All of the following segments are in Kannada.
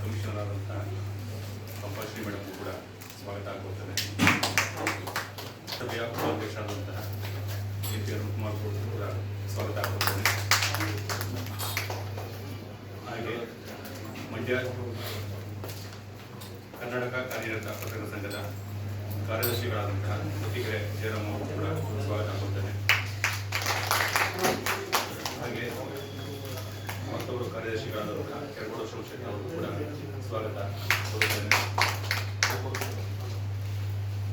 ಕಮಿಷನರ್ ಆದಂಥ ಪಂಪಾಶ್ರೀ ಕೂಡ ಸ್ವಾಗತ ಆಗ್ಬೋತಾರೆ ಸಭೆಯ ಉಪಾಧ್ಯಕ್ಷರಾದಂತಹ ಎ ಪಿ ಅರುಣ್ಕುಮಾರ್ ಕೂಡ ಸ್ವಾಗತ ಆಗ್ಬೋತಾರೆ ಹಾಗೆ ಮಂಡ್ಯ ಕರ್ನಾಟಕ ಕಾರ್ಯರತ ಪತ್ರಕರ್ತರ ಸಂಘದ ಕಾರ್ಯದರ್ಶಿಗಳಾದಂತಹ ಪ್ರತಿಕ್ರಿಯೆ ಜಯರಾಮ್ ಅವರು ಕೂಡ ಸ್ವಾಗತ ಆಗ್ಬೋತಾರೆ ಹಾಗೆ ಮತ್ತೊಬ್ಬರು ಕಾರ್ಯದರ್ಶಿಗಳಾದಂತಹ ಕೆರಗೋಡು ಸೋಮಶೇಖರ್ ಅವರು ಕೂಡ ಸ್ವಾಗತ ಕೋರುತ್ತೇನೆ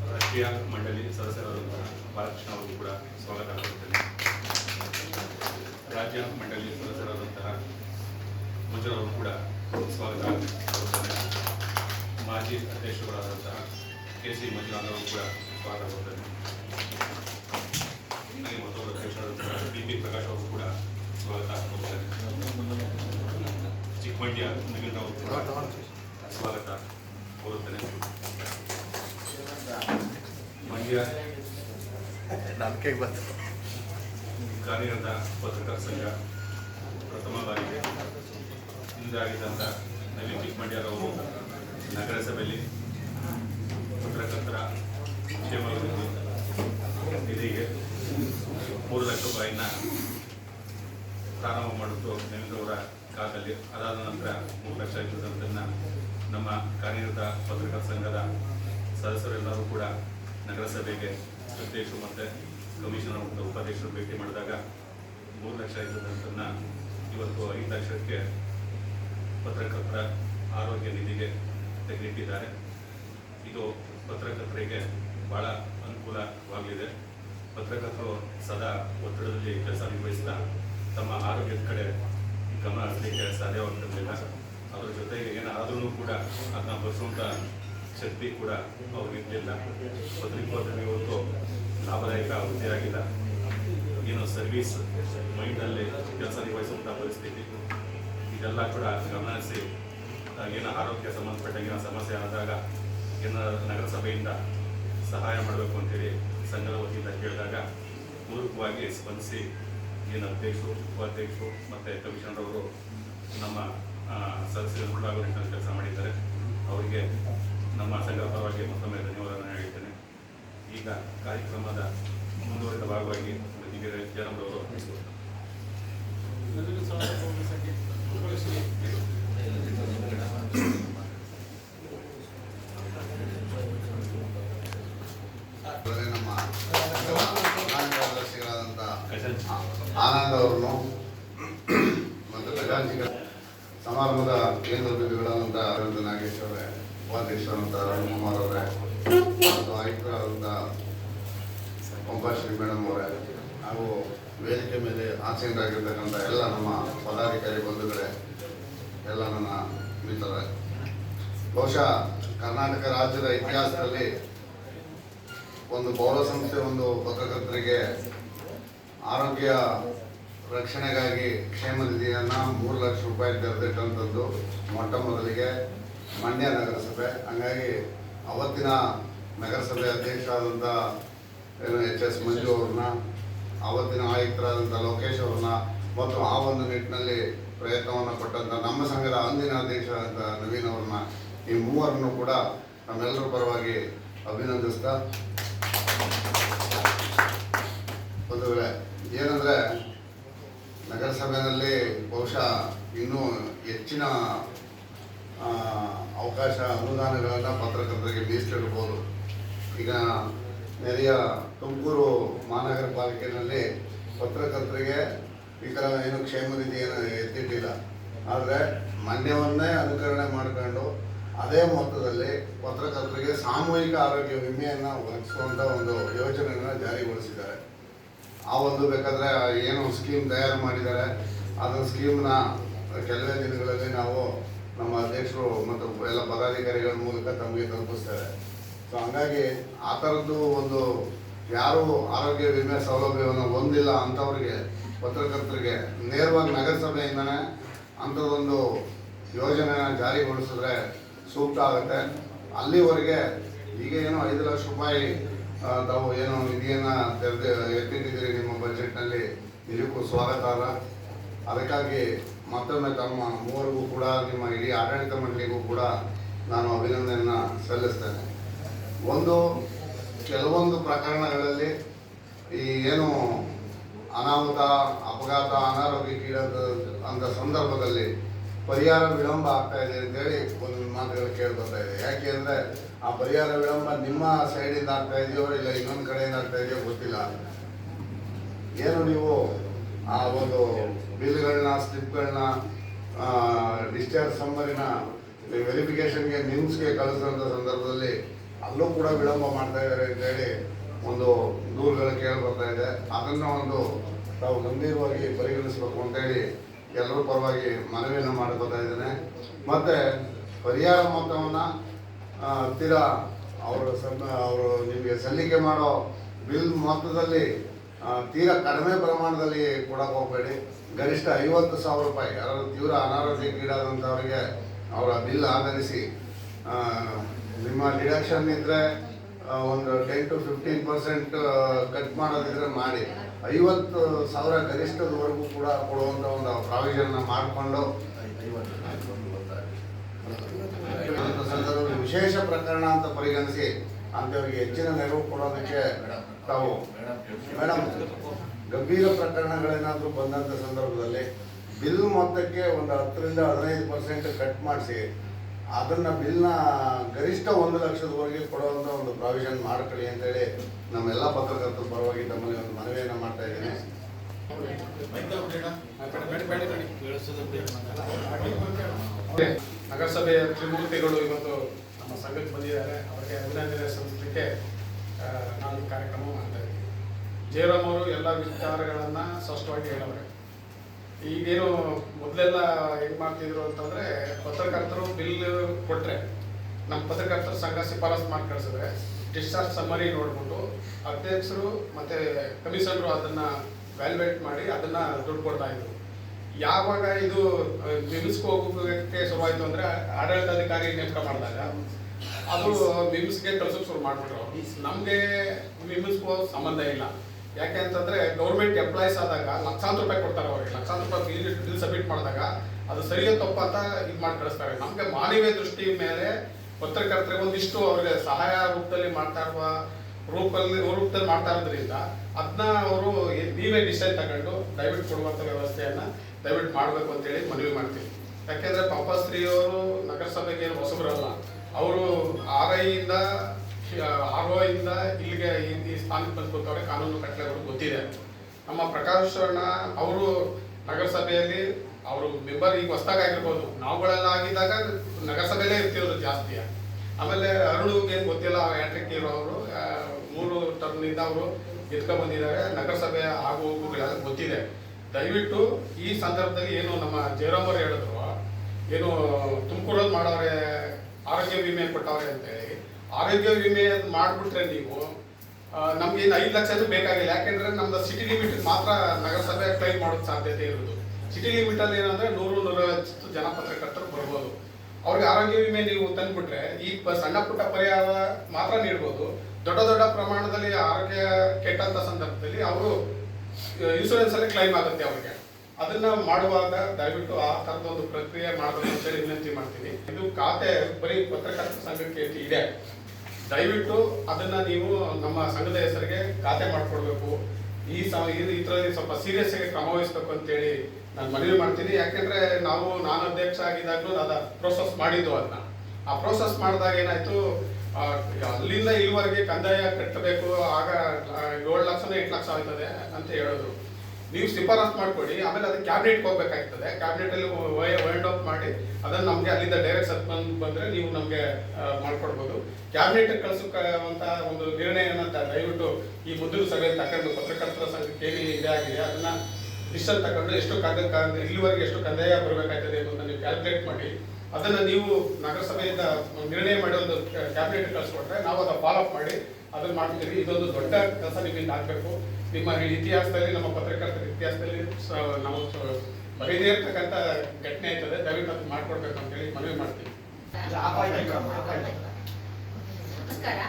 ರಾಷ್ಟ್ರೀಯ ಮಂಡಳಿ ಸದಸ್ಯರಾದಂತಹ ಬಾಲಕೃಷ್ಣ ಅವರು ಕೂಡ ಸ್ವಾಗತ ಕೋರುತ್ತೇನೆ ರಾಜ್ಯ ಮಂಡಳಿ ಸದಸ್ಯರಾದಂತಹ ಮಂಜುಳ ಅವರು ಕೂಡ ಸ್ವಾಗತ ಕೋರುತ್ತೇನೆ ಮಾಜಿ ಅಧ್ಯಕ್ಷರಾದಂತಹ ಕೆ ಸಿ ಮಂಜುನಾಥ್ ಅವರು ಕೂಡ ಸ್ವಾಗತ ಕೋರುತ್ತೇನೆ ಹಾಗೆ ಮತ್ತೊಬ್ಬರು ಅಧ್ಯಕ್ಷರಾದಂತಹ ಬಿ ಪಿ ಪ್ರಕಾಶ್ ಅವರು ಕೂಡ ಸ್ವಾಗತ ಕೋರುತ್ತೇನೆ ಚಿಕ್ಕಮಂಡ್ಯ ನಗರದ ಅವರು ಕೂಡ ಸ್ವಾಗತ ಕೋರುತ್ತೇನೆ ಮಂಡ್ಯ ಬಂತು ಕಾರ್ಯರತ ಪತ್ರಕರ್ತ ಸಂಘ ಪ್ರಥಮ ಬಾರಿಗೆ ಇಂದಾಗಿದ್ದಂಥ ನವೀನ್ ಚಿಕ್ಕಮಂಡ್ಯರವರು ನಗರಸಭೆಯಲ್ಲಿ ಪತ್ರಕರ್ತರ ಕ್ಷೇಮ ನಿಧಿಗೆ ಮೂರು ಲಕ್ಷ ರೂಪಾಯಿನ ಪ್ರಾರಂಭ ಮಾಡಿದ್ದು ನವೀನ್ರವರ ಖಾತೆಯಲ್ಲಿ ಅದಾದ ನಂತರ ಮೂರು ಲಕ್ಷ ಇದ್ದದನ್ನು ನಮ್ಮ ಕಾರ್ಯರತ ಪತ್ರಕರ್ತ ಸಂಘದ ಸದಸ್ಯರೆಲ್ಲರೂ ಕೂಡ ನಗರಸಭೆಗೆ ಅಧ್ಯಕ್ಷರು ಮತ್ತು ಕಮಿಷನರ್ ಮತ್ತು ಉಪಾಧ್ಯಕ್ಷರು ಭೇಟಿ ಮಾಡಿದಾಗ ಮೂರು ಲಕ್ಷ ಇದ್ದದಂತನ್ನು ಇವತ್ತು ಐದು ಲಕ್ಷಕ್ಕೆ ಪತ್ರಕರ್ತರ ಆರೋಗ್ಯ ನಿಧಿಗೆ ತೆಗೆದಿಟ್ಟಿದ್ದಾರೆ. ಇದು ಪತ್ರಕರ್ತರಿಗೆ ಭಾಳ ಅನುಕೂಲವಾಗಲಿದೆ. ಪತ್ರಕರ್ತರು ಸದಾ ಒತ್ತಡದಲ್ಲಿ ಕೆಲಸ ನಿರ್ವಹಿಸ್ತಾ ತಮ್ಮ ಆರೋಗ್ಯದ ಕಡೆ ಗಮನ ಹರಿಸಲಿಕ್ಕೆ ಸಾಧ್ಯವಾಗ್ತಿರಲಿಲ್ಲ ಅದ್ರ ಜೊತೆಗೆ ಏನಾದ್ರೂ ಕೂಡ ಅದನ್ನ ಬರೆಸುವಂಥ ಶಕ್ತಿ ಕೂಡ ಅವ್ರಿಗಿರಲಿಲ್ಲ ಪತ್ರಿಕೋದ್ಯಮ ಇವತ್ತು ಲಾಭದಾಯಕ ವೃತ್ತಿಯಾಗಿಲ್ಲ. ಏನು ಸರ್ವಿಸ್ ಮೈಂಡಲ್ಲಿ ಕೆಲಸ ನಿರ್ವಹಿಸುವಂಥ ಪರಿಸ್ಥಿತಿ. ಇದೆಲ್ಲ ಕೂಡ ಗಮನಿಸಿ ಏನೋ ಆರೋಗ್ಯ ಸಂಬಂಧಪಟ್ಟ ಏನೋ ಸಮಸ್ಯೆ ಆದಾಗ ಏನೋ ನಗರಸಭೆಯಿಂದ ಸಹಾಯ ಮಾಡಬೇಕು ಅಂತೇಳಿ ಸಂಘದ ವತಿಯಿಂದ ಕೇಳಿದಾಗ ಪೂರ್ವಕವಾಗಿ ಸ್ಪಂದಿಸಿ ಏನು ಅಧ್ಯಕ್ಷರು ಉಪಾಧ್ಯಕ್ಷರು ಮತ್ತು ಕಮಿಷನರವರು ನಮ್ಮ ಸದಸ್ಯರು ನಿಟ್ಟಿನಲ್ಲಿ ಕೆಲಸ ಮಾಡಿದ್ದಾರೆ. ಅವರಿಗೆ ನಮ್ಮ ಸಂಘ ಪರವಾಗಿ ಮತ್ತೊಮ್ಮೆ ಧನ್ಯವಾದಗಳನ್ನು ಹೇಳ್ತೇನೆ ಈಗ ಕಾರ್ಯಕ್ರಮದ ಮುಂದುವರಿದ ಭಾಗವಾಗಿ ಮೃತಿಗೆರೆ ಜಯರಾಮ್ರವರು ಆನಂದ್ ಅವ್ರನ್ನು ಮತ್ತು ಖಜಾಂಚಿಗಳ ಸಮಾರಂಭದ ಕೇಂದ್ರ ಅರವಿಂದ ನಾಗೇಶ್ ಅವರೇ, ಉಪಾಧ್ಯಕ್ಷರಾದಂಥ ರಾಮಕುಮಾರ್ ಅವರೇ, ಮತ್ತು ಆಯುಕ್ತರಾದಂಥ ಪಂಪಾಶ್ರೀ ಮೇಡಮ್ ಅವರೇ, ಹಾಗೂ ವೇದಿಕೆ ಮೇಲೆ ಆಸೀನರಾಗಿರ್ತಕ್ಕಂಥ ಎಲ್ಲ ನಮ್ಮ ಪದಾಧಿಕಾರಿ ಬಂಧುಗಳೇ, ಎಲ್ಲ ನನ್ನ ಮಿತ್ರರೇ. ಬಹುಶಃ ಕರ್ನಾಟಕ ರಾಜ್ಯದ ಇತಿಹಾಸದಲ್ಲಿ ಒಂದು ಪೌರ ಸಂಸ್ಥೆ ಒಂದು ಪತ್ರಕರ್ತರಿಗೆ ಆರೋಗ್ಯ ರಕ್ಷಣೆಗಾಗಿ ಕ್ಷೇಮ ನಿಧಿಯನ್ನು ಮೂರು ಲಕ್ಷ ರೂಪಾಯಿ ತೆರೆದಿಟ್ಟಂಥದ್ದು ಮೊಟ್ಟ ಮೊದಲಿಗೆ ಮಂಡ್ಯ ನಗರಸಭೆ, ಹಂಗಾಗಿ ಅವತ್ತಿನ ನಗರಸಭೆ ಅಧ್ಯಕ್ಷರಾದಂಥ ಎಚ್ ಎಸ್ ಮಂಜು ಅವ್ರನ್ನ, ಅವತ್ತಿನ ಆಯುಕ್ತರಾದಂಥ ಲೋಕೇಶ್ ಅವ್ರನ್ನ ಮತ್ತು ಆ ಒಂದು ನಿಟ್ಟಿನಲ್ಲಿ ಪ್ರಯತ್ನವನ್ನು ಕೊಟ್ಟಂಥ ನಮ್ಮ ಸಂಘದ ಅಂದಿನ ಅಧ್ಯಕ್ಷರಾದಂಥ ನವೀನ್ ಅವ್ರನ್ನ ಈ ಮೂವರನ್ನು ಕೂಡ ನಮ್ಮೆಲ್ಲರ ಪರವಾಗಿ ಅಭಿನಂದಿಸ್ತಾ ಒಂದು ವೇಳೆ ನಗರಸಭೆಯಲ್ಲಿ ಬಹುಶಃ ಇನ್ನೂ ಹೆಚ್ಚಿನ ಅವಕಾಶ ಅನುದಾನಗಳನ್ನು ಪತ್ರಕರ್ತರಿಗೆ ಮೀಸಲಿಡ್ಬೋದು. ಈಗ ನೆರೆಯ ತುಮಕೂರು ಮಹಾನಗರ ಪಾಲಿಕೆಯಲ್ಲಿ ಪತ್ರಕರ್ತರಿಗೆ ಈ ಥರ ಏನು ಕ್ಷೇಮ ನಿಧಿ ಏನು ಎತ್ತಿಟ್ಟಿಲ್ಲ. ಆದರೆ ಮಾನ್ಯವನ್ನೇ ಅನುಕರಣೆ ಮಾಡಿಕೊಂಡು ಅದೇ ಮೊತ್ತದಲ್ಲಿ ಪತ್ರಕರ್ತರಿಗೆ ಸಾಮೂಹಿಕ ಆರೋಗ್ಯ ವಿಮೆಯನ್ನು ಒದಗಿಸುವಂಥ ಒಂದು ಯೋಜನೆಯನ್ನು ಜಾರಿಗೊಳಿಸಿದ್ದಾರೆ. ಆ ಒಂದು ಬೇಕಾದ್ರೆ ಏನು ಸ್ಕೀಮ್ ತಯಾರು ಮಾಡಿದ್ದಾರೆ, ಅದನ್ನ ಸ್ಕೀಮ್ನ ಕೆಲವೇ ದಿನಗಳಲ್ಲಿ ನಾವು ನಮ್ಮ ಅಧ್ಯಕ್ಷರು ಮತ್ತು ಎಲ್ಲ ಪದಾಧಿಕಾರಿಗಳ ಮೂಲಕ ತಮಗೆ ತಲುಪಿಸ್ತಾರೆ ಸೊ ಹಂಗಾಗಿ ಆ ಥರದ್ದು ಒಂದು ಯಾರು ಆರೋಗ್ಯ ವಿಮೆ ಸೌಲಭ್ಯವನ್ನು ಹೊಂದಿಲ್ಲ ಅಂಥವ್ರಿಗೆ, ಪತ್ರಕರ್ತರಿಗೆ ನೇರವಾಗಿ ನಗರಸಭೆಯಿಂದನೇ ಅಂಥದ್ದೊಂದು ಯೋಜನೆ ಜಾರಿಗೊಳಿಸಿದ್ರೆ ಸೂಕ್ತ ಆಗುತ್ತೆ. ಅಲ್ಲಿವರೆಗೆ ಈಗ ಏನು ಐದು ಲಕ್ಷ ರೂಪಾಯಿ ತಾವು ಏನೋ ನಿಧಿಯನ್ನು ತೆರೆದು ಎತ್ತಿಟ್ಟಿದ್ದೀರಿ ನಿಮ್ಮ ಬಜೆಟ್ನಲ್ಲಿ ನಿಜಕ್ಕೂ ಸ್ವಾಗತಾರ್ಹ. ಅದಕ್ಕಾಗಿ ಮತ್ತೊಮ್ಮೆ ತಮ್ಮ ಮೂವರಿಗೂ ಕೂಡ, ನಿಮ್ಮ ಇಡೀ ಆಡಳಿತ ಮಂಡಳಿಗೂ ಕೂಡ ನಾನು ಅಭಿನಂದನೆಯನ್ನು ಸಲ್ಲಿಸ್ತೇನೆ. ಒಂದು, ಕೆಲವೊಂದು ಪ್ರಕರಣಗಳಲ್ಲಿ ಈ ಏನು ಅನಾಹುತ, ಅಪಘಾತ ಅನಾರೋಗ್ಯಕ್ಕೀಡಾದ ಅಂತ ಸಂದರ್ಭದಲ್ಲಿ ಪರಿಹಾರ ವಿಳಂಬ ಆಗ್ತಾ ಇದೆ ಅಂತೇಳಿ ಒಂದು ಮಾತುಗಳು ಕೇಳಿ ಬರ್ತಾ ಇದೆ. ಯಾಕೆ ಅಂದರೆ ಆ ಪರಿಹಾರ ವಿಳಂಬ ನಿಮ್ಮ ಸೈಡಿಂದ ಆಗ್ತಾ ಇದೆಯೋ ಇಲ್ಲ ಇನ್ನೊಂದು ಕಡೆಯಿಂದ ಆಗ್ತಾ ಇದೆಯೋ ಗೊತ್ತಿಲ್ಲ. ಏನು ನೀವು ಆ ಒಂದು ಬಿಲ್ಗಳನ್ನ, ಸ್ಲಿಪ್ಗಳನ್ನ ಡಿಸ್ಚಾರ್ಜ್ ಸಂಬರಿನ ವೆರಿಫಿಕೇಶನ್ಗೆ ನಿಮ್ಸ್ಗೆ ಕಳಿಸಿದಂಥ ಸಂದರ್ಭದಲ್ಲಿ ಅಲ್ಲೂ ಕೂಡ ವಿಳಂಬ ಮಾಡ್ತಾ ಇದ್ದಾರೆ ಅಂತೇಳಿ ಒಂದು ದೂರುಗಳು ಕೇಳಿ ಬರ್ತಾ ಇದೆ. ಅದನ್ನು ಒಂದು ತಾವು ಗಂಭೀರವಾಗಿ ಪರಿಗಣಿಸಬೇಕು ಅಂತೇಳಿ ಎಲ್ಲರ ಪರವಾಗಿ ಮನವಿಯನ್ನು ಮಾಡ್ಕೋತಾ ಇದ್ದೇನೆ. ಮತ್ತು ಪರಿಹಾರ ಮೊತ್ತವನ್ನು ಹತ್ತಿರ ಅವರು ಅವರು ನಿಮಗೆ ಸಲ್ಲಿಕೆ ಮಾಡೋ ಬಿಲ್ ಮೊತ್ತದಲ್ಲಿ ತೀರಾ ಕಡಿಮೆ ಪ್ರಮಾಣದಲ್ಲಿ ಕೊಡಕ್ಕೆ ಹೋಗಬೇಡಿ. ಗರಿಷ್ಠ ಐವತ್ತು ಸಾವಿರ ರೂಪಾಯಿ ಯಾರು ತೀವ್ರ ಅನಾರೋಗ್ಯಕ್ಕೀಡಾದಂಥವರಿಗೆ ಅವರ ಬಿಲ್ ಆಧರಿಸಿ ನಿಮ್ಮ ಡಿಡಕ್ಷನ್ ಇದ್ದರೆ ಒಂದು ten to fifteen percent cut ಮಾಡೋದಿದ್ರೆ ಮಾಡಿ. ಐವತ್ತು ಸಾವಿರ ಗರಿಷ್ಠದವರೆಗೂ ಕೂಡ ಕೊಡುವಂಥ ಒಂದು ಪ್ರಾವಿಷನ್ನ ಮಾಡಿಕೊಂಡು ಸಂದರ್ಭದಲ್ಲಿ ವಿಶೇಷ ಪ್ರಕರಣ ಅಂತ ಪರಿಗಣಿಸಿ ಅಂಥವ್ರಿಗೆ ಹೆಚ್ಚಿನ ನೆರವು ಕೊಡೋದಕ್ಕೆ ತಾವು ಮೇಡಮ್ ಗಂಭೀರ ಪ್ರಕರಣಗಳೇನಾದರೂ ಬಂದಂಥ ಸಂದರ್ಭದಲ್ಲಿ ಬಿಲ್ ಮೊತ್ತಕ್ಕೆ ಒಂದು ಹತ್ತರಿಂದ ಹದಿನೈದು ಪರ್ಸೆಂಟ್ ಕಟ್ ಮಾಡಿಸಿ ಅದನ್ನ ಬಿಲ್ನ ಗರಿಷ್ಠ ಒಂದು ಲಕ್ಷದವರೆಗೆ ಕೊಡುವಂಥ ಒಂದು ಪ್ರಾವಿಷನ್ ಮಾಡ್ಕೊಳ್ಳಿ ಅಂತೇಳಿ ನಮ್ಮೆಲ್ಲ ಪತ್ರಕರ್ತರ ಪರವಾಗಿ ತಮ್ಮಲ್ಲಿ ಒಂದು ಮನವಿಯನ್ನು ಮಾಡ್ತಾ ಇದ್ದೇನೆ. ನಗರಸಭೆಯ ತ್ರಿಮೂರ್ತಿಗಳು ಇವತ್ತು ನಮ್ಮ ಸಂಘಕ್ಕೆ ಬಂದಿದ್ದಾರೆ. ಅವರಿಗೆ ಅಭಿನಂದನೆ ಸಲ್ಲಿಸಲಿಕ್ಕೆ ನಾನು ಕಾರ್ಯಕ್ರಮ ಮಾಡ್ತಾ ಇದ್ದೀವಿ ಜಯರಾಮ್ ಅವರು ಎಲ್ಲ ವಿಚಾರಗಳನ್ನ ಸ್ಪಷ್ಟವಾಗಿ ಹೇಳವ್ರೆ. ಈಗೇನು ಮೊದಲೆಲ್ಲ ಏನ್ ಮಾಡ್ತಿದ್ರು ಅಂತಂದ್ರೆ ಪತ್ರಕರ್ತರು ಬಿಲ್ ಕೊಟ್ರೆ ನಮ್ಮ ಪತ್ರಕರ್ತರ ಸಂಘ ಶಿಫಾರಸು ಮಾಡಿ ಕಳ್ಸಿದ್ರೆ ಡಿಸ್ಚಾರ್ಜ್ ಸಮ್ಮರಿ ನೋಡ್ಬಿಟ್ಟು ಅಧ್ಯಕ್ಷರು ಮತ್ತೆ ಕಮಿಷನರು ಅದನ್ನ ವ್ಯಾಲ್ಯುವೇಟ್ ಮಾಡಿ ಅದನ್ನ ದುಡ್ಡು ಕೊಡ್ತಾ ಇದ್ರು. ಯಾವಾಗ ಇದು ಮಿಮ್ಸ್ಗೆ ಹೋಗೋಕ್ಕೆ ಶುರುವಾಯಿತು ಅಂದ್ರೆ ಆಡಳಿತಾಧಿಕಾರಿ ನೇಮಕ ಮಾಡಿದಾಗ ಅದು ಮಿಮ್ಸ್ಗೆ ಕಳ್ಸೋಕೆ ಶುರು ಮಾಡ್ಬಿಟ್ರು. ನಮಗೆ ವಿಮ್ಸ್ಗೂ ಸಂಬಂಧ ಇಲ್ಲ. ಯಾಕೆ ಅಂತಂದ್ರೆ ಗೌರ್ಮೆಂಟ್ ಎಂಪ್ಲಾಯೀಸ್ ಆದಾಗ ಲಕ್ಷಾಂತರ ರೂಪಾಯಿ ಕೊಡ್ತಾರೆ ಅವ್ರಿಗೆ. ಲಕ್ಷಾಂತರ ರೂಪಾಯಿ ಬಿಲ್ ಬಿಲ್ ಸಬ್ಮಿಟ್ ಮಾಡಿದಾಗ ಅದು ಸರಿಯೋ ತಪ್ಪ ಅಂತ ಇದು ಮಾಡಿ ಕಳಿಸ್ತಾರೆ. ನಮಗೆ ಮಾನವೀಯ ದೃಷ್ಟಿ ಮೇಲೆ ಪತ್ರಕರ್ತರಿಗೆ ಒಂದಿಷ್ಟು ಅವ್ರಿಗೆ ಸಹಾಯ ರೂಪದಲ್ಲಿ ಮಾಡ್ತಾ ಇರುವ ರೂಪದಲ್ಲಿ ರೂಪದಲ್ಲಿ ಮಾಡ್ತಾ ಇರೋದ್ರಿಂದ ಅದನ್ನ ಅವರು ನೀವೇ ಡಿಸೈಡ್ ತಗೊಂಡು ದಯವಿಟ್ಟು ಕೊಡುವಂಥ ವ್ಯವಸ್ಥೆಯನ್ನು ದಯವಿಟ್ಟು ಮಾಡಬೇಕು ಅಂತೇಳಿ ಮನವಿ ಮಾಡ್ತೀವಿ ಯಾಕೆಂದ್ರೆ ಪಾಪ ಸ್ತ್ರೀಯವರು ನಗರಸಭೆಗೆ ಏನು ಹೊಸಬರಲ್ಲ. ಅವರು ಆರ್ ಐಯಿಂದ ಆರ್ ಒ ಇಂದ ಇಲ್ಲಿಗೆ ಈ- ಸ್ಥಾನಕ್ಕೆ ಬಂದ್ಕೊತವ್ರೆ ಕಾನೂನು ಕಟ್ಟಲೆಗಳು ಗೊತ್ತಿದೆ. ನಮ್ಮ ಪ್ರಕಾಶ್ ಶರಣ ಅವರು ನಗರಸಭೆಯಲ್ಲಿ ಅವರು ಮೆಂಬರ್ ಈಗ ಹೊಸ್ದಾಗ ಆಗಿರ್ಬೋದು. ನಾವುಗಳೆಲ್ಲ ಆಗಿದ್ದಾಗ ನಗರಸಭೆಯಲ್ಲೇ ಇರ್ತಿದ್ರು ಜಾಸ್ತಿ. ಆಮೇಲೆ ಅರುಳುಗೆ ಏನ್ ಗೊತ್ತಿಲ್ಲ, ಹ್ಯಾಟ್ರಿಕ್ ಇರೋ ಅವರು ಮೂರು ಟರ್ಮ್ನಿಂದ ಅವರು ಎತ್ಕೊಂಡ್ ಬಂದಿದ್ದಾರೆ. ನಗರಸಭೆಯ ಆಗು ಹೋಗುಗಳೆಲ್ಲ ಗೊತ್ತಿದೆ. ದಯವಿಟ್ಟು ಈ ಸಂದರ್ಭದಲ್ಲಿ ಏನು ನಮ್ಮ ಜಯರಾಮ್ ಅವರು ಹೇಳಿದ್ರು, ಏನು ತುಮಕೂರಲ್ಲಿ ಮಾಡವ್ರೆ ಆರೋಗ್ಯ ವಿಮೆ ಕೊಟ್ಟವ್ರೆ ಅಂತೇಳಿ ಆರೋಗ್ಯ ವಿಮೆ ಮಾಡ್ಬಿಟ್ರೆ ನೀವು ನಮ್ಗೇನು ಐದು ಲಕ್ಷ ಬೇಕಾಗಿಲ್ಲ. ಯಾಕೆಂದ್ರೆ ನಮ್ದು ಸಿಟಿ ಲಿಮಿಟ್ ಮಾತ್ರ ನಗರಸಭೆ ಕ್ಲೈಮ್ ಮಾಡೋ ಸಾಧ್ಯತೆ ಇರೋದು ಸಿಟಿ ಲಿಮಿಟ್ ಅಲ್ಲಿ ಏನಂದ್ರೆ ನೂರು, ನೂರೈವತ್ತು ಜನ ಪತ್ರಕರ್ತರು ಬರ್ಬೋದು. ಅವ್ರಿಗೆ ಆರೋಗ್ಯ ವಿಮೆ ನೀವು ತಂದ್ಬಿಟ್ರೆ ಈ ಸಣ್ಣ ಪುಟ್ಟ ಪರಿಹಾರ ಮಾತ್ರ ನೀಡ್ಬೋದು. ದೊಡ್ಡ ದೊಡ್ಡ ಪ್ರಮಾಣದಲ್ಲಿ ಆರೋಗ್ಯ ಕೆಟ್ಟಂತ ಸಂದರ್ಭದಲ್ಲಿ ಅವರು ಇನ್ಶೂರೆನ್ಸ್ ಅಲ್ಲಿ ಕ್ಲೈಮ್ ಆಗುತ್ತೆ ಅವ್ರಿಗೆ. ಅದನ್ನ ಮಾಡುವಾಗ ದಯವಿಟ್ಟು ಆ ತರದ ಒಂದು ಪ್ರಕ್ರಿಯೆ ಮಾಡಬೇಕು ಅಂತೇಳಿ ವಿನಂತಿ ಮಾಡ್ತೀನಿ. ಇದು ಖಾತೆ, ಬರೀ ಪತ್ರಕರ್ತರ ಸಂಘಕ್ಕೆ ಇದೆ ದಯವಿಟ್ಟು ಅದನ್ನ ನೀವು ನಮ್ಮ ಸಂಘದ ಹೆಸರಿಗೆ ಖಾತೆ ಮಾಡ್ಕೊಡ್ಬೇಕು. ಈ ಸ, ಈ- ಇದ್ರಲ್ಲಿ ಸ್ವಲ್ಪ ಸೀರಿಯಸ್ ಆಗಿ ಕ್ರಮ ವಹಿಸ್ಬೇಕು ಅಂತೇಳಿ ನಾನು ಮನವಿ ಮಾಡ್ತೀನಿ. ಯಾಕೆಂದ್ರೆ ನಾವು ನಾನು ಅಧ್ಯಕ್ಷ ಆಗಿದ್ದಾಗಲೂ ಅದ ಪ್ರೋಸೆಸ್ ಮಾಡಿದ್ದು ಅದನ್ನ ಆ ಪ್ರೋಸೆಸ್ ಮಾಡಿದಾಗ ಏನಾಯ್ತು ಅಲ್ಲಿಂದ ಇಲ್ಲಿವರೆಗೆ ಕಂದಾಯ ಕಟ್ಟಬೇಕು. ಆಗ ಏಳು ಲಕ್ಷನೇ ಎಂಟು ಲಕ್ಷ ಆಗ್ತದೆ ಅಂತ ಹೇಳಿದ್ರು. ನೀವು ಶಿಫಾರಸ್ ಮಾಡ್ಕೊಡಿ ಆಮೇಲೆ ಅದು ಕ್ಯಾಬಿನೆಟ್ ಹೋಗ್ಬೇಕಾಗ್ತದೆ. ಕ್ಯಾಬಿನೆಟ್ ಅಲ್ಲಿ ವೈಂಡ್ ಆಫ್ ಮಾಡಿ, ಅದನ್ನ ನಮಗೆ ಅಲ್ಲಿಂದ ಡೈರೆಕ್ಟ್ ಸತ್ಮಂದ್ ಬಂದ್ರೆ ನೀವು ನಮಗೆ ಮಾಡಿಕೊಡ್ಬೋದು. ಕ್ಯಾಬಿನೆಟ್ ಕಳಿಸುವಂತ ಒಂದು ನಿರ್ಣಯನ ದಯವಿಟ್ಟು ಈ ಮುಂದಿನ ಸಭೆ ತಗೊಂಡು ಪತ್ರಕರ್ತರ ಸಂಘಕ್ಕೆ ಕೇಳಿ ಇದೇ ಆಗಿದೆ. ಅದನ್ನ ಡಿಸಿಷನ್ ತಗೊಂಡು ಎಷ್ಟು ಕಂದ ಇಲ್ಲಿವರೆಗೆ ಎಷ್ಟು ಕಂದಾಯ ಬರಬೇಕಾಗ್ತದೆ ಅನ್ನೋದನ್ನ ನೀವು ಕ್ಯಾಲ್ಕುಲೇಟ್ ಮಾಡಿ, ಅದನ್ನ ನೀವು ನಗರಸಭೆಯಿಂದ ನಿರ್ಣಯ ಮಾಡಿ ಒಂದು ಕ್ಯಾಬಿನೆಟ್ ಕಳಿಸ್ಕೊಟ್ರೆ ನಾವು ಅದನ್ನ ಫಾಲೋ ಅಪ್ ಮಾಡಿ, ಅದನ್ನ ಮಾಡ್ತೀವಿ ಇದೊಂದು ದೊಡ್ಡ ಕೆಲಸ ನಿಮ್ಮಿಂದ ಆಗ್ಬೇಕು. ನಿಮ್ಮ ಇತಿಹಾಸದಲ್ಲಿ ನಮ್ಮ ಪತ್ರಕರ್ತರ ಇತಿಹಾಸದಲ್ಲಿ ನಾವು ಬರೀದೇ ಇರ್ತಕ್ಕಂಥ ಘಟನೆ ಆಯ್ತದೆ ದಯವಿಟ್ಟು ಅದನ್ನ ಮಾಡ್ಕೊಡ್ಬೇಕು ಅಂತ ಹೇಳಿ ಮನವಿ ಮಾಡ್ತೀವಿ ನಮಸ್ಕಾರ.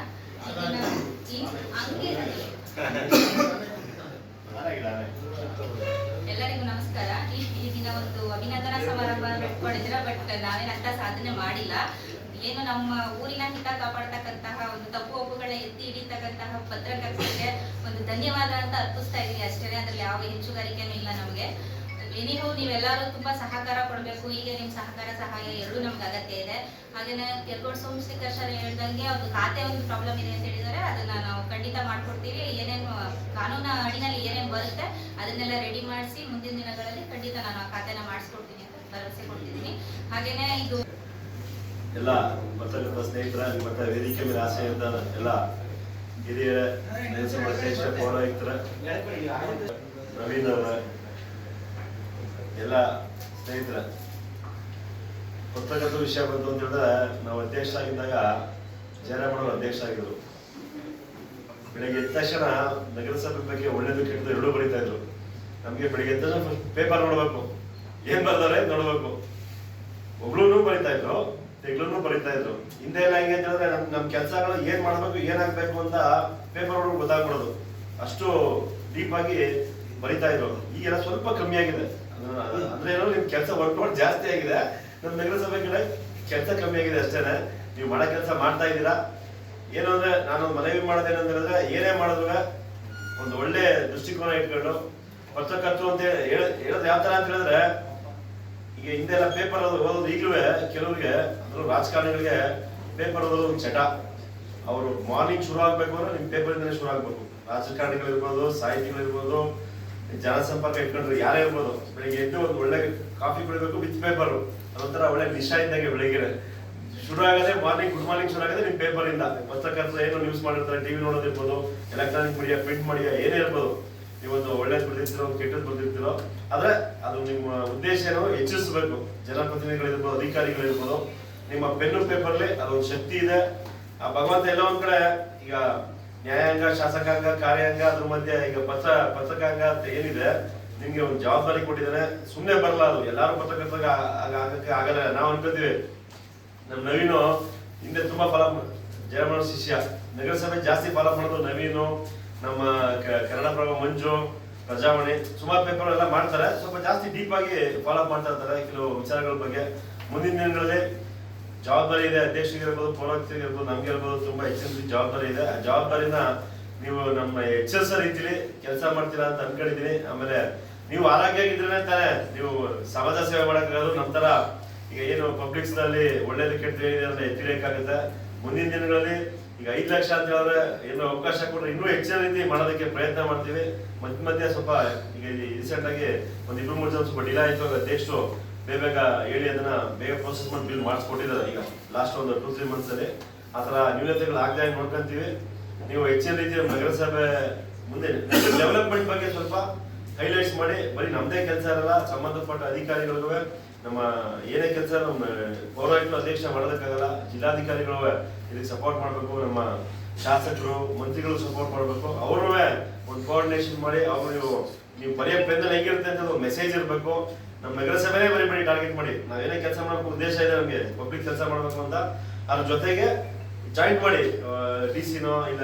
ಎಲ್ಲರಿಗೂ ನಮಸ್ಕಾರ. ಈ ದಿನ ಒಂದು ಅಭಿನಂದನಾ ಸಮಾರಂಭ ಇಟ್ಕೊಂಡಿದ್ರ ಬಟ್ ನಾವೇನಂತ ಸಾಧನೆ ಮಾಡಿಲ್ಲ. ಏನು ನಮ್ಮ ಊರಿನ ಹಿತ ಕಾಪಾಡ್ತಕ್ಕಂತಹ ಒಂದು ತಪ್ಪು ಒಪ್ಪುಗಳ ಎತ್ತಿ ಹಿಡಿತಕ್ಕಂತಹ ಪತ್ರಕರ್ತರಿಗೆ ಒಂದು ಧನ್ಯವಾದ ಅಂತ ಅರ್ಪಿಸ್ತಾ ಇದ್ದೀನಿ ಅಷ್ಟೇ ಅದ್ರಲ್ಲಿ ಯಾವ ಹೆಚ್ಚುಗಾರಿಕೆನೂ ಇಲ್ಲ ನಮಗೆ. ಎನಿಹೋ ನೀವೆಲ್ಲರೂ ತುಂಬಾ ಸಹಕಾರ ಕೊಡಬೇಕು. ಈಗ ನಿಮ್ ಸಹಕಾರ ಸಹಾಯ ಎರಡೂ ನಮ್ಗೆ ಅಗತ್ಯ ಇದೆ. ಹಾಗೇನೆ ಕೆರ್ಗೋಡ್ ಸೋಮಶೇಖರ್ ಸರ್ ಹೇಳ್ದಂಗೆ ಒಂದು ಖಾತೆ ಒಂದು ಪ್ರಾಬ್ಲಮ್ ಇದೆ ಅಂತ ಹೇಳಿದಾರೆ. ಅದನ್ನ ನಾವು ಖಂಡಿತ ಮಾಡ್ಕೊಡ್ತೀವಿ. ಏನೇನು ಕಾನೂನು ಅಡಿನಲ್ಲಿ ಏನೇನು ಬರುತ್ತೆ ಅದನ್ನೆಲ್ಲ ರೆಡಿ ಮಾಡಿಸಿ ಮುಂದಿನ ದಿನಗಳಲ್ಲಿ ಖಂಡಿತ ನಾನು ಆ ಖಾತೆನ ಮಾಡಿಸ್ಕೊಡ್ತೀನಿ ಅಂತ ಭರವಸೆ ಕೊಡ್ತಿದ್ದೀನಿ. ಹಾಗೇನೆ ಇದು ಎಲ್ಲ ಸ್ನೇಹಿತರ ವೇದಿಕೆ ಮೇಲೆ ಆಸೆಯಿಂದ ಎಲ್ಲ ಹಿರಿಯ ನಗರಸಭಾ ಅಧ್ಯಕ್ಷ ಪೌರಾಯುಕ್ತರ ರವೀಂದ್ರ ಅವರ ಎಲ್ಲ ಸ್ನೇಹಿತರ ಪತ್ರಕರ್ತ ವಿಷಯ ಬಂತು ಅಂತ ಹೇಳಿದ್ರೆ, ನಾವು ಅಧ್ಯಕ್ಷ ಆಗಿದ್ದಾಗ ಜಯರಾಮಣ್ಣವರು ಅಧ್ಯಕ್ಷ ಆಗಿದ್ರು. ಬೆಳಗ್ಗೆ ಎದ್ದ ತಕ್ಷಣ ನಗರಸಭೆ ಬಗ್ಗೆ ಒಳ್ಳೇದು ಕೆಟ್ಟದ್ದು ಎರಡೂ ಬರೀತಾ ಇದ್ರು. ನಮಗೆ ಬೆಳಿಗ್ಗೆ ಎದ್ದ ಪೇಪರ್ ನೋಡ್ಬೇಕು. ಏನ್ ಬರ್ತಾರೆ ನೋಡ್ಬೇಕು. ಒಬ್ಳು ಬರಿತಾ ಇದ್ರು ತೆಗ್ಲೂ ಬರಿತಾ ಇದ್ರು. ಹಿಂದೆ ಎಲ್ಲ ಹೆಂಗೆ ಅಂತ ಹೇಳಿದ್ರೆ, ನಮ್ ನಮ್ ಕೆಲ್ಸಗಳು ಏನ್ ಮಾಡ್ಬೇಕು ಏನಾಗ್ಬೇಕು ಅಂತ ಪೇಪರ್ ಒಳಗೆ ಗೊತ್ತಾಗ್ಬಿಡೋದು. ಅಷ್ಟು ಡೀಪ್ ಆಗಿ ಬರಿತಾ ಇದ್ರು. ಈಗೆಲ್ಲ ಸ್ವಲ್ಪ ಕಮ್ಮಿ ಆಗಿದೆ ಅಂದ್ರೆ ನಿಮ್ ಕೆಲಸ ವರ್ಕ್ಔಟ್ ಜಾಸ್ತಿ ಆಗಿದೆ. ನಮ್ ನಗರಸಭೆ ಕಡೆ ಕೆಲಸ ಕಮ್ಮಿ ಆಗಿದೆ ಅಷ್ಟೇನೆ. ನೀವು ಮಾಡೋ ಕೆಲಸ ಮಾಡ್ತಾ ಇದ್ದೀರಾ? ಏನು ಅಂದ್ರೆ ನಾನು ಮನವಿ ಮಾಡೋದೇನಂದ್ರೆ ಏನೇ ಮಾಡಿದ್ರು ಒಂದು ಒಳ್ಳೆ ದೃಷ್ಟಿಕೋನ ಇಟ್ಕೊಂಡು ಪತ್ರಕರ್ತರು ಅಂತ ಹೇಳ- ಹೇಳೋದು ಯಾವ ತರ ಅಂತ ಹೇಳಿದ್ರೆ, ಈಗ ಹಿಂದೆ ಎಲ್ಲ ಪೇಪರ್ ಓದೋದು ಈಗಲೂ ಕೆಲವರಿಗೆ ಅಂದ್ರೆ ರಾಜಕಾರಣಿಗಳಿಗೆ ಪೇಪರ್ ಓದೋದು ಒಂದು ಚಟ. ಅವರು ಮಾರ್ನಿಂಗ್ ಶುರು ಆಗ್ಬೇಕು ಅಂದ್ರೆ ನಿಮ್ ಪೇಪರ್ ಇಂದನೇ ಶುರು ಆಗ್ಬೇಕು. ರಾಜಕಾರಣಿಗಳಿರ್ಬೋದು, ಸಾಹಿತಿಗಳಿರ್ಬೋದು ಜನಸಂಪರ್ಕ ಇಟ್ಕೊಂಡ್ರೆ ಯಾರೇ ಇರ್ಬೋದು. ಬೆಳಿಗ್ಗೆ ಎದ್ದು ಒಂದು ಒಳ್ಳೆ ಕಾಫಿ ಕುಡಿಬೇಕು ವಿತ್ ಪೇಪರ್ ಅದೊಂಥರ ಒಳ್ಳೆ ನಿಶಾ ಇದ್ದಂಗೆ ಬೆಳಿಗ್ಗೆ ಶುರು ಆಗದೆ ಮಾರ್ನಿಂಗ್ ಗುಡ್ ಮಾರ್ನಿಂಗ್ ಶುರು ಆಗದೆ ನಿಮ್ ಪೇಪರ್ ಇಂದ. ಪತ್ರಕರ್ತರು ಏನು ನ್ಯೂಸ್ ಮಾಡಿರ್ತಾರೆ ಟಿವಿ ನೋಡೋದಿರ್ಬೋದು ಎಲೆಕ್ಟ್ರಾನಿಕ್ ಮೀಡಿಯಾ ಪ್ರಿಂಟ್ ಮೀಡಿಯಾ ಏನೇ ಇರ್ಬೋದು. ನೀವೊಂದು ಒಳ್ಳೇದು ಬರ್ದಿರ್ತೀರೋ ಕೆಟ್ಟದ್ದು ಬರ್ದಿರ್ತೀರೋ, ಆದ್ರೆ ಅದು ನಿಮ್ಮ ಉದ್ದೇಶ ಏನೋ? ಹೆಚ್ಚಿಸಬೇಕು ಜನಪ್ರತಿನಿಧಿಗಳಿರ್ಬೋದು, ಅಧಿಕಾರಿಗಳಿರ್ಬೋದು. ನಿಮ್ಮ ಪೆನ್ನು ಪೇಪರ್ಲಿ ಅದೊಂದು ಶಕ್ತಿ ಇದೆ. ಆ ಭಗವಂತ ಎಲ್ಲ ಒಂದ್ ಕಡೆ ಈಗ ನ್ಯಾಯಾಂಗ, ಶಾಸಕಾಂಗ, ಕಾರ್ಯಾಂಗ, ಅದ್ರ ಮಧ್ಯೆ ಈಗ ಪತ್ರ ಪತ್ರಕಾಂಗ ಅಂತ ಏನಿದೆ, ನಿಮ್ಗೆ ಒಂದು ಜವಾಬ್ದಾರಿ ಕೊಟ್ಟಿದ್ದಾನೆ ಸುಮ್ಮನೆ ಬರಲ್ಲ ಅದು. ಎಲ್ಲಾರು ಪತ್ರಕರ್ತಕ್ಕೆ ಆಗಲ್ಲ. ನಾವು ಅನ್ಕೋತೀವಿ, ನಮ್ ನವೀನು ಹಿಂದೆ ತುಂಬಾ ಫಲ ಜಯಮಣ ಶಿಷ್ಯ. ನಗರಸಭೆ ಜಾಸ್ತಿ ಫಾಲೋ ಮಾಡೋದು ನವೀನು, ನಮ್ಮ ಕನ್ನಡಪ್ರಭ ಮಂಜು, ಪ್ರಜಾವಾಣಿ, ಸುಮಾರು ಪೇಪರ್ ಎಲ್ಲ ಮಾಡ್ತಾರೆ. ಸ್ವಲ್ಪ ಜಾಸ್ತಿ ಡೀಪ್ ಆಗಿ ಫಾಲೋ ಮಾಡ್ತಾ ಇರ್ತಾರೆ. ಕೆಲವು ವಿಚಾರಗಳ ಬಗ್ಗೆ. ಮುಂದಿನ ದಿನಗಳಲ್ಲಿ ಜವಾಬ್ದಾರಿ ಇದೆ ಅಧ್ಯಕ್ಷರಿಗಿರ್ಬೋದು ನಮ್ಗೆ ಇರ್ಬೋದು ತುಂಬಾ ಹೆಚ್ಚಿನ ಜವಾಬ್ದಾರಿ ಇದೆ. ಆ ಜವಾಬ್ದಾರಿನ ನೀವು ನಮ್ಮ ಎಚ್ಚರಿಸೋ ರೀತಿಲಿ ಕೆಲಸ ಮಾಡ್ತೀರಾ ಅಂತ ಅನ್ಕೊಂಡಿದೀನಿ ಆಮೇಲೆ ನೀವು ಆರೋಗ್ಯ ಆಗಿದ್ರೆ ತಾನೇ ನೀವು ಸಮಾಜ ಸೇವೆ ಮಾಡಕ್ಕಾಗೋದು. ನಂತರ ತರ ಈಗ ಏನು ಪಬ್ಲಿಕ್ಸ್ನಲ್ಲಿ ಒಳ್ಳೇದು ಕೆಟ್ಟದ್ದು ಏನಿದೆ ಮುಂದಿನ ದಿನಗಳಲ್ಲಿ ಈಗ ಐದು ಲಕ್ಷ ಅಂತ ಹೇಳಿದ್ರೆ ಏನು ಅವಕಾಶ ಕೊಟ್ಟರೆ ಇನ್ನೂ ಹೆಚ್ಚಿನ ರೀತಿ ಮಾಡೋದಕ್ಕೆ ಪ್ರಯತ್ನ ಮಾಡ್ತೀವಿ. ಮಧ್ಯ ಮಧ್ಯೆ ಸ್ವಲ್ಪ ಈಗ ರೀಸೆಂಟ್ ಆಗಿ ಒಂದ್ ಇಬ್ರು ಮೂರು ಜನ ಸ್ವಲ್ಪ ಡಿಲೇ ಆಯ್ತು. ಅಧ್ಯಕ್ಷರು ಬೇಗ ಬೇಗ ಹೇಳಿ ಅದನ್ನ ಬೇಗ ಪ್ರೊಸೆಸ್ ಮಾಡಿ ಬಿಲ್ ಮಾಡಿಸ್ಕೊಟ್ಟಿದ್ದಾರೆ ಈಗ. ಲಾಸ್ಟ್ ಒಂದು ಟೂ ತ್ರೀ ಮಂತ್ಸ್ ಅಲ್ಲಿ. ಆತರ ನ್ಯೂನತೆಗಳು ಆಗದೆ ನೋಡ್ಕೊಂತೀವಿ. ನೀವು ಹೆಚ್ಚಿನ ರೀತಿಯ ನಗರಸಭೆ ಮುಂದೆ ಡೆವಲಪ್ಮೆಂಟ್ ಬಗ್ಗೆ ಸ್ವಲ್ಪ ಹೈಲೈಟ್ಸ್ ಮಾಡಿ. ಬರೀ ನಮ್ದೇ ಕೆಲಸ ಇರಲ್ಲ, ಸಂಬಂಧಪಟ್ಟ ಅಧಿಕಾರಿಗಳಿಗೂ, ನಮ್ಮ ಏನೇ ಕೆಲಸ ನಮ್ಮ ಪೌರಾಯುಕ್ತ ಅಧ್ಯಕ್ಷ ಮಾಡೋದಕ್ಕಾಗಲ್ಲ ಜಿಲ್ಲಾಧಿಕಾರಿಗಳು ಇದಕ್ಕೆ ಸಪೋರ್ಟ್ ಮಾಡಬೇಕು, ನಮ್ಮ ಶಾಸಕರು ಮಂತ್ರಿಗಳು ಸಪೋರ್ಟ್ ಮಾಡಬೇಕು. ಅವರು ಒಂದು ಕೋಆರ್ಡಿನೇಷನ್ ಮಾಡಿ, ಅವ್ರು ನೀವು ಬರೆಯ ಪೆನ್ನಲ್ಲಿ ಹೆಂಗಿರುತ್ತೆ ಅಂತ ಮೆಸೇಜ್ ಇರಬೇಕು. ನಮ್ಮ ನಗರಸಭೆನೇ ಬರೀ ಬರೀ ಟಾರ್ಗೆಟ್ ಮಾಡಿ. ನಾವೇನೇ ಕೆಲಸ ಮಾಡಬೇಕು ಉದ್ದೇಶ ಇದೆ ನಮಗೆ. ಪಬ್ಲಿಕ್ ಕೆಲಸ ಮಾಡಬೇಕು ಅಂತ. ಅದ್ರ ಜೊತೆಗೆ ಜಾಯಿಂಟ್ ಮಾಡಿ. ಡಿ ಸಿನೋ ಇಲ್ಲ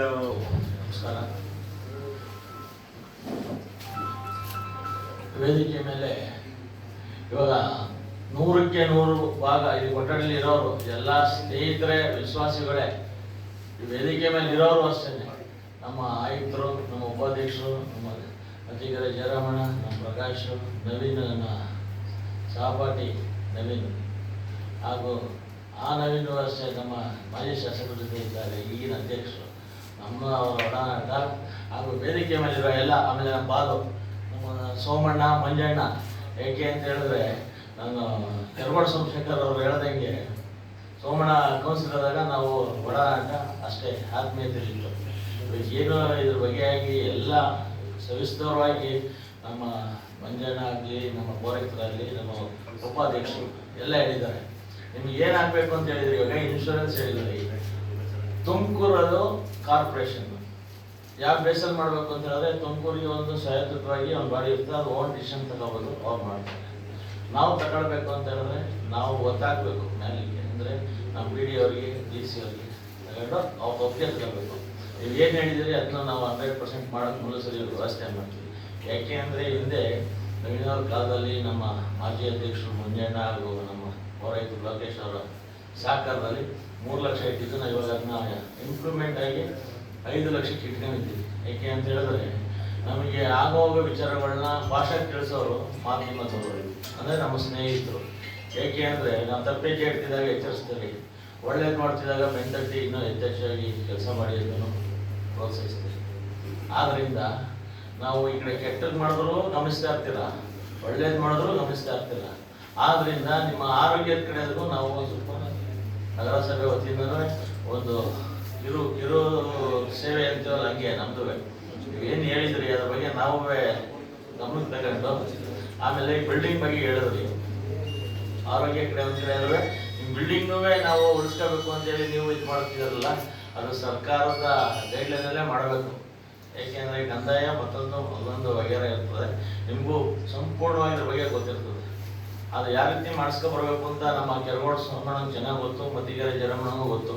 ವೇದಿಕೆ ಮೇಲೆ ಇವಾಗ ನೂರಕ್ಕೆ ನೂರು ಭಾಗ ಈ ಕೊಠಡಿಯಲ್ಲಿ ಇರೋರು, ಎಲ್ಲ ಸ್ನೇಹಿತರೆ, ವಿಶ್ವಾಸಿಗಳೇ ವೇದಿಕೆ ಮೇಲೆ ಇರೋರು ಅಷ್ಟೇ ನಮ್ಮ ಆಯುಕ್ತರು, ನಮ್ಮ ಉಪಾಧ್ಯಕ್ಷರು, ನಮ್ಮ ಅತಿಗರ ಜಯರಾಮಣ್ಣ ನಮ್ಮ ಪ್ರಕಾಶ್, ನವೀನ್ ನನ್ನ ಸಹಪಾಠಿ ನವೀನ್. ಹಾಗೂ ಆ ನವೀನ್ ಅಷ್ಟೇ ನಮ್ಮ ಮಾಜಿ ಶಾಸಕರ ಜೊತೆ ಇದ್ದಾರೆ ಈಗಿನ ಅಧ್ಯಕ್ಷರು. ನಮ್ಮ ಅವರ ಒಡನಾಟ ಹಾಗೂ ವೇದಿಕೆ ಮೇಲಿರೋ ಎಲ್ಲ ಆಮೇಲೆ ನಮ್ಮ ಬಾಲು, ನಮ್ಮ ಸೋಮಣ್ಣ, ಮಂಜಣ್ಣ, ಏಕೆ ಅಂತ ಹೇಳಿದ್ರೆ ನಾನು ಕೆರವಾಡ ಸೋಮಶೇಖರ್ ಅವರು ಹೇಳ್ದಂಗೆ ಸೋಮಣ್ಣ ಕೌನ್ಸಿಲರಾಗ ನಾವು ಒಡನಾಟ ಅಷ್ಟೇ ಆತ್ಮೀಯತೆ ಇತ್ತು. ಇವಾಗ ಏನು ಇದ್ರ ಬಗೆಯಾಗಿ ಎಲ್ಲ ಸವಿಸ್ತರವಾಗಿ ನಮ್ಮ ಮಂಜಣ್ಣ ಆಗಲಿ ನಮ್ಮ ಪೌರಕ್ತರಾಗಲಿ ನಮ್ಮ ಉಪಾಧ್ಯಕ್ಷರು ಎಲ್ಲ ಹೇಳಿದ್ದಾರೆ. ನಿಮ್ಗೆ ಏನಾಗಬೇಕು ಅಂತ ಹೇಳಿದ್ರೆ? ಇವಾಗ ಇನ್ಶೂರೆನ್ಸ್ ಹೇಳಿದ್ದಾರೆ ಈಗ ತುಮಕೂರದು ಕಾರ್ಪೊರೇಷನ್. ಯಾವ ಬೇಸಲ್ ಮಾಡಬೇಕು ಅಂತ ಹೇಳಿದ್ರೆ ತುಮಕೂರಿಗೆ ಒಂದು ಸ್ವಾಯತ್ತವಾಗಿ ಒಂದು ಬಾಡಿ ಇರ್ತದೆ ಅದು ಓನ್ ಡಿಸಿಷನ್ ತಗೋಬೋದು, ಅವ್ರು ಮಾಡ್ತಾರೆ. ನಾವು ತಗೊಳ್ಬೇಕು ಅಂತ ಹೇಳಿದ್ರೆ ನಾವು ಗೊತ್ತಾಗಬೇಕು ಮ್ಯಾಲಿಗೆ. ಅಂದರೆ ನಮ್ಮ ಬಿ ಡಿ ಅವರಿಗೆ ಡಿ ಸಿ ಅವರಿಗೆ, ತಗೊಂಡು ಅವ್ರ ಒಪ್ಪಿಗೆ ತಗೋಬೇಕು ನೀವು ಏನು ಹೇಳಿದರೆ ಅದನ್ನ ನಾವು ಹಂಡ್ರೆಡ್ ಪರ್ಸೆಂಟ್ ಮಾಡೋಕ್ಕೆ ಮೂಲಸರಿ ವ್ಯವಸ್ಥೆ ಮಾಡ್ತೀವಿ. ಯಾಕೆ ಅಂದರೆ ಹಿಂದೆ ನವೀನವ್ರ ಕಾಲದಲ್ಲಿ ನಮ್ಮ ಮಾಜಿ ಅಧ್ಯಕ್ಷರು ಮಂಜಣ್ಣ ಹಾಗೂ ನಮ್ಮ ಪೌರಾಯಿತು ಲೋಕೇಶ್ ಅವರ ಸಹಕಾರದಲ್ಲಿ ಮೂರು ಲಕ್ಷ ಇಟ್ಟಿದ್ದು ನಾವು ಇವಾಗ ಅದನ್ನ ಇಂಪ್ರೂವ್ಮೆಂಟ್ ಆಗಿ ಐದು ಲಕ್ಷಕ್ಕೆ ಇಟ್ಕೊಂಡಿದ್ದೀವಿ. ಯಾಕೆ ಅಂತ ಹೇಳಿದ್ರೆ ನಮಗೆ ಆಗೋಗ ವಿಚಾರಗಳನ್ನ ಭಾಷೆ ತಿಳಿಸೋರು ಮಾಧ್ಯಮದವರು ಅಂದರೆ ನಮ್ಮ ಸ್ನೇಹಿತರು. ಏಕೆ ಅಂದರೆ ನಾವು ತಪ್ಪೇಜೆ ಇಡ್ತಿದ್ದಾಗ ಎಚ್ಚರಿಸ್ತೀವಿ. ಒಳ್ಳೇದು ಮಾಡ್ತಿದ್ದಾಗ ಬೆಂತಟ್ಟಿ ಇನ್ನೂ ಯಥೇಚ್ಛವಾಗಿ ಕೆಲಸ ಮಾಡಿ ಪ್ರೋತ್ಸಾಹಿಸ್ತೀವಿ ಆದ್ದರಿಂದ ನಾವು ಈ ಕಡೆ ಕೆಟ್ಟದ್ದು ಮಾಡಿದ್ರು ಗಮನಿಸ್ತಾ ಇರ್ತೀರ, ಒಳ್ಳೇದು ಮಾಡಿದ್ರು ಗಮನಿಸ್ತಾ ಇರ್ತೀರ. ಆದ್ದರಿಂದ ನಿಮ್ಮ ಆರೋಗ್ಯದ ಕಡೆಗೂ ನಾವು ಸ್ವಲ್ಪ ನಗರಸಭೆ ವತಿಯಿಂದ ಒಂದು ಇರು, ಇರೋ ಸೇವೆ ಅಂತೀವಲ್ಲ ಹಂಗೆ ನಮ್ದು ಏನು ಹೇಳಿದ್ರಿ ಅದ್ರ ಬಗ್ಗೆ ನಾವು ಗಮನಕ್ಕೆ ತಗೊಂಡು ಆಮೇಲೆ ಈ ಬಿಲ್ಡಿಂಗ್ ಬಗ್ಗೆ ಹೇಳಿದ್ರಿ. ಆರೋಗ್ಯ ಕಡೆ ಒಂದು ಕಡೆ ನಿಮ್ಮ ಬಿಲ್ಡಿಂಗ್ನೂ ನಾವು ಉಳಿಸ್ಕೋಬೇಕು ಅಂತೇಳಿ ನೀವು ಇದು ಮಾಡ್ತಿದ್ದೀರಲ್ಲ ಅದು ಸರ್ಕಾರದ ಗೈಡ್ಲೈನಲ್ಲೇ ಮಾಡಬೇಕು. ಏಕೆಂದರೆ ಕಂದಾಯ ಮತ್ತೊಂದು ಒಂದೊಂದು ವಗೇರೆ ಇರ್ತದೆ. ನಿಮಗೂ ಸಂಪೂರ್ಣವಾಗಿ ಇದ್ರ ಬಗ್ಗೆ ಗೊತ್ತಿರ್ತದೆ. ಅದು ಯಾವ ರೀತಿ ಮಾಡಿಸ್ಕೊಬರ್ಬೇಕು ಅಂತ ನಮ್ಮ ಕೆರಗೋಡ್ ಸೋಮಣ್ಣ ಚೆನ್ನಾಗಿ ಗೊತ್ತು, ಮತ್ತಿಗೆರೆ ಜರಮ್ಮನಿಗೂ ಗೊತ್ತು.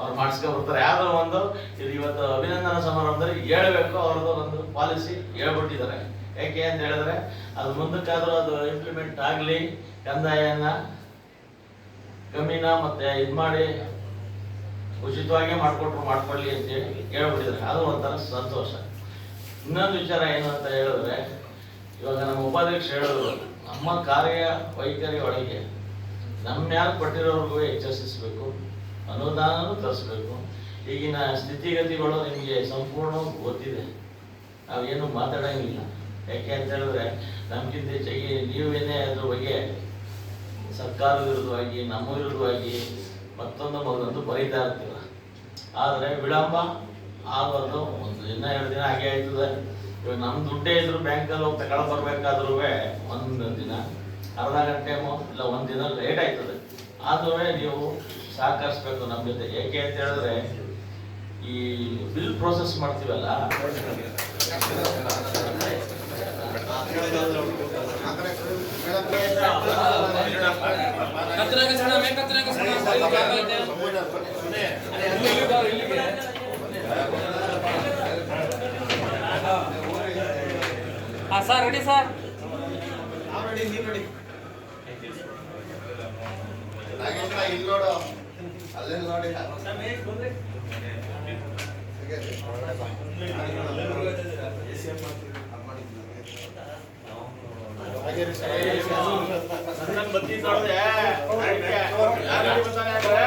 ಅವ್ರು ಮಾಡಿಸ್ಕೊ ಬರ್ತಾರೆ ಯಾವುದೋ ಒಂದು, ಇದು ಇವತ್ತು ಅಭಿನಂದನಾ ಸಮಾರಂಭದಲ್ಲಿ ಹೇಳ್ಬೇಕು. ಅವ್ರದ್ದು ಒಂದು ಪಾಲಿಸಿ ಹೇಳ್ಬಿಟ್ಟಿದ್ದಾರೆ. ಯಾಕೆ ಅಂತ ಹೇಳಿದ್ರೆ, ಅದು ಮುಂದಕ್ಕಾದರೂ ಅದು ಇಂಪ್ಲಿಮೆಂಟ್ ಆಗಲಿ, ಕಂದಾಯನ ಕಮ್ಮಿನ ಮತ್ತು ಇದು ಮಾಡಿ ಉಚಿತವಾಗಿ ಮಾಡಿಕೊಟ್ರು ಮಾಡ್ಕೊಳ್ಳಿ ಅಂತೇಳಿ ಹೇಳ್ಬಿಟ್ಟಿದ್ದಾರೆ ಅದು ಒಂಥರ ಸಂತೋಷ. ಇನ್ನೊಂದು ವಿಚಾರ ಏನು ಅಂತ ಹೇಳಿದ್ರೆ, ಇವಾಗ ನಮ್ಮ ಉಪಾಧ್ಯಕ್ಷ ಹೇಳಿದ್ರು, ನಮ್ಮ ಕಾರ್ಯ ವೈಖರಿ ಒಳಗೆ ನಮ್ಮ ಯಾರು ಕೊಟ್ಟಿರೋರ್ಗೂ ಎಚ್ಚರಿಸಬೇಕು, ಅನುದಾನನೂ ತರಿಸ್ಬೇಕು. ಈಗಿನ ಸ್ಥಿತಿಗತಿಗಳು ನಿಮಗೆ ಸಂಪೂರ್ಣ ಗೊತ್ತಿದೆ. ನಾವೇನು ಮಾತಾಡೋಂಗಿಲ್ಲ. ಯಾಕೆ ಅಂತ ಹೇಳಿದ್ರೆ, ನಮ್ಗಿಂತ ಹೆಚ್ಚಾಗಿ ನೀವೇನೇ ಅದ್ರ ಬಗ್ಗೆ ಸರ್ಕಾರ ವಿರುದ್ಧವಾಗಿ, ನಮ್ಮ ವಿರುದ್ಧವಾಗಿ ಮತ್ತೊಂದು ಮಗದೊಂದು ಬರೀತಾ ಇರ್ತೀರ. ಆದರೆ ವಿಳಂಬ ಆಗೋದು ಒಂದು ದಿನ, ಎರಡು ದಿನ ಹಾಗೆ ಆಯ್ತದೆ. ಇವಾಗ ನಮ್ಮ ದುಡ್ಡೇ ಇದ್ರು ಬ್ಯಾಂಕಲ್ಲಿ ಹೋಗಿ ತಗೊಳ ಬರ್ಬೇಕಾದ್ರೂ ಒಂದು ದಿನ, ಅರ್ಧ ಗಂಟೆ ಇಲ್ಲ ಒಂದು ದಿನ ಲೇಟ್ ಆಯ್ತದೆ. ಆದ್ರೂ ನೀವು ಸಹಕರಿಸ್ಬೇಕು ನಮ್ಮ ಜೊತೆ. ಏಕೆ ಅಂತ ಹೇಳಿದ್ರೆ, ಈ ಬಿಲ್ ಪ್ರೋಸೆಸ್ ಮಾಡ್ತೀವಲ್ಲ? ಹಾಂ ಸರ್ ರೆಡಿ ಸರ್ ಇಲ್ಲಿ ನೋಡು ಅಲ್ಲೇ ನೋಡಿ. ಸಣ್ಣ ಬತ್ತಿ ನೋಡ್ದೆ ಯಾರು ಬರ್ತಾನೆ ಅಂದ್ರೆ